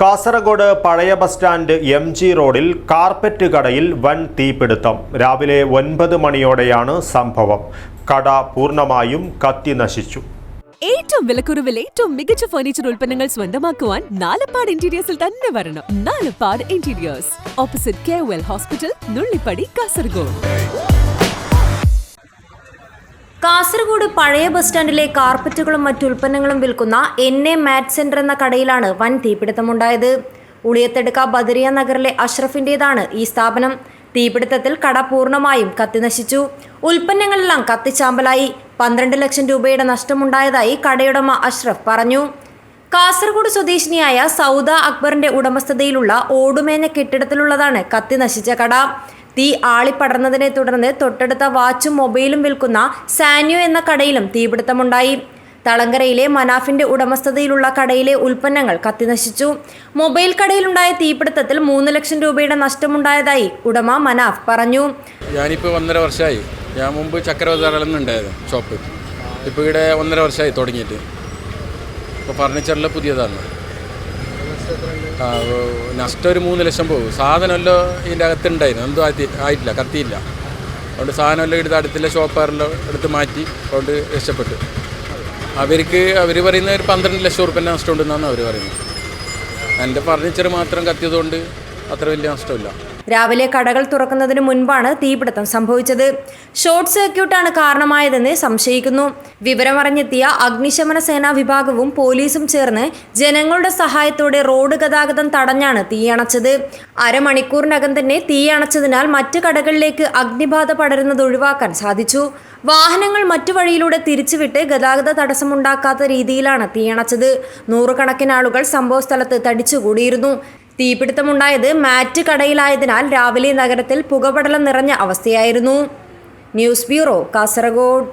കാസർഗോഡ് പഴയ bus stand M G റോഡിൽ carpet കടയിൽ വൻ തീപിടുത്തം. രാവിലെ ഒൻപത് മണിയോടെയാണ് സംഭവം. കട പൂർണമായും കത്തി നശിച്ചു. ഏറ്റവും വിലക്കുറവിൽ ഏറ്റവും മികച്ച ഫർണിച്ചർ ഉൽപ്പന്നങ്ങൾ സ്വന്തമാക്കുവാൻ നാലപ്പാട് ഇന്റീരിയേഴ്സിൽ തന്നെ വരണം. Nalappad interiors opposite K hospital Nullippady Kasaragod Kasaragod പഴയ ബസ് സ്റ്റാൻഡിലെ കാർപ്പറ്റുകളും മറ്റു ഉൽപ്പന്നങ്ങളും വിൽക്കുന്ന എൻ എ മാറ്റ് സെന്റർ എന്ന കടയിലാണ് വൻ തീപിടുത്തമുണ്ടായത്. ഉളിയത്തെടുക്ക ബദരിയ നഗറിലെ അഷ്റഫിന്റെതാണ് ഈ സ്ഥാപനം. തീപിടുത്തത്തിൽ കട പൂർണമായും കത്തിനശിച്ചു. ഉൽപ്പന്നങ്ങളെല്ലാം കത്തിച്ചാമ്പലായി. പന്ത്രണ്ട് ലക്ഷം രൂപയുടെ നഷ്ടമുണ്ടായതായി കടയുടമ അഷ്റഫ് പറഞ്ഞു. കാസർഗോഡ് സ്വദേശിനിയായ സൗദ അക്ബറിന്റെ ഉടമസ്ഥതയിലുള്ള ഓടുമേഞ്ഞ കെട്ടിടത്തിലുള്ളതാണ് കത്തി നശിച്ച കട. തീ ആളിപ്പടർന്നതിനെ തുടർന്ന് തൊട്ടടുത്ത വാച്ചും മൊബൈലും വിൽക്കുന്ന സാന്യു എന്ന കടയിലും തീപിടുത്തമുണ്ടായി. തളങ്കരയിലെ മനാഫിന്റെ ഉടമസ്ഥതയിലുള്ള കടയിലെ ഉൽപ്പന്നങ്ങൾ കത്തിനശിച്ചു. മൊബൈൽ കടയിലുണ്ടായ തീപിടുത്തത്തിൽ മൂന്ന് ലക്ഷം രൂപയുടെ നഷ്ടമുണ്ടായതായി ഉടമ മനാഫ് പറഞ്ഞു. ഞാനിപ്പോൾ ഒന്നര വർഷമായി ഞാൻ മുമ്പ് ഉണ്ടായത് ഷോപ്പ്. ഇപ്പോൾ ഇവിടെ ഒന്നര വർഷമായി തുടങ്ങിയിട്ട്. ഇപ്പോൾ ഫർണിച്ചറിൽ പുതിയതാണ്. നഷ്ടം ഒരു മൂന്ന് ലക്ഷം പോകും. സാധനമല്ലോ ഇതിന്റെ അകത്തുണ്ടായിരുന്നു. എന്തോ ആയി ആയിട്ടില്ല കത്തിയില്ല. അതുകൊണ്ട് സാധനമല്ലോ എടുത്ത് അടുത്തുള്ള ഷോപ്പറിലോ എടുത്ത് മാറ്റി അതുകൊണ്ട് രക്ഷപ്പെട്ടു. അവർക്ക് അവർ പറയുന്ന ഒരു പന്ത്രണ്ട് ലക്ഷം ഉറുപ്പ്യ നഷ്ടം ഉണ്ടെന്നാണ് അവർ പറയുന്നത്. എന്റെ ഫർണിച്ചർ മാത്രം കത്തിയതുകൊണ്ട് അത്ര വലിയ നഷ്ടമില്ല. രാവിലെ കടകൾ തുറക്കുന്നതിന് മുൻപാണ് തീപിടുത്തം സംഭവിച്ചത്. ഷോർട്ട് സർക്യൂട്ടാണ് കാരണമായതെന്ന് സംശയിക്കുന്നു. വിവരമറിഞ്ഞെത്തിയ അഗ്നിശമന സേനാ വിഭാഗവും പോലീസും ചേർന്ന് ജനങ്ങളുടെ സഹായത്തോടെ റോഡ് ഗതാഗതം തടഞ്ഞാണ് തീയണച്ചത് അരമണിക്കൂറിനകം തന്നെ തീയണച്ചതിനാൽ മറ്റ് കടകളിലേക്ക് അഗ്നിബാധ പടരുന്നത് ഒഴിവാക്കാൻ സാധിച്ചു. വാഹനങ്ങൾ മറ്റു വഴിയിലൂടെ തിരിച്ചുവിട്ട് ഗതാഗത തടസ്സമുണ്ടാക്കാത്ത രീതിയിലാണ് തീയണച്ചത് നൂറുകണക്കിന് ആളുകൾ സംഭവസ്ഥലത്ത് തടിച്ചുകൂടിയിരുന്നു. തീപിടുത്തമുണ്ടായത് മാറ്റ് കടയിലായതിനാൽ രാവിലെ നഗരത്തിൽ പുകപടലം നിറഞ്ഞ അവസ്ഥയായിരുന്നു. News bureau Kasaragod.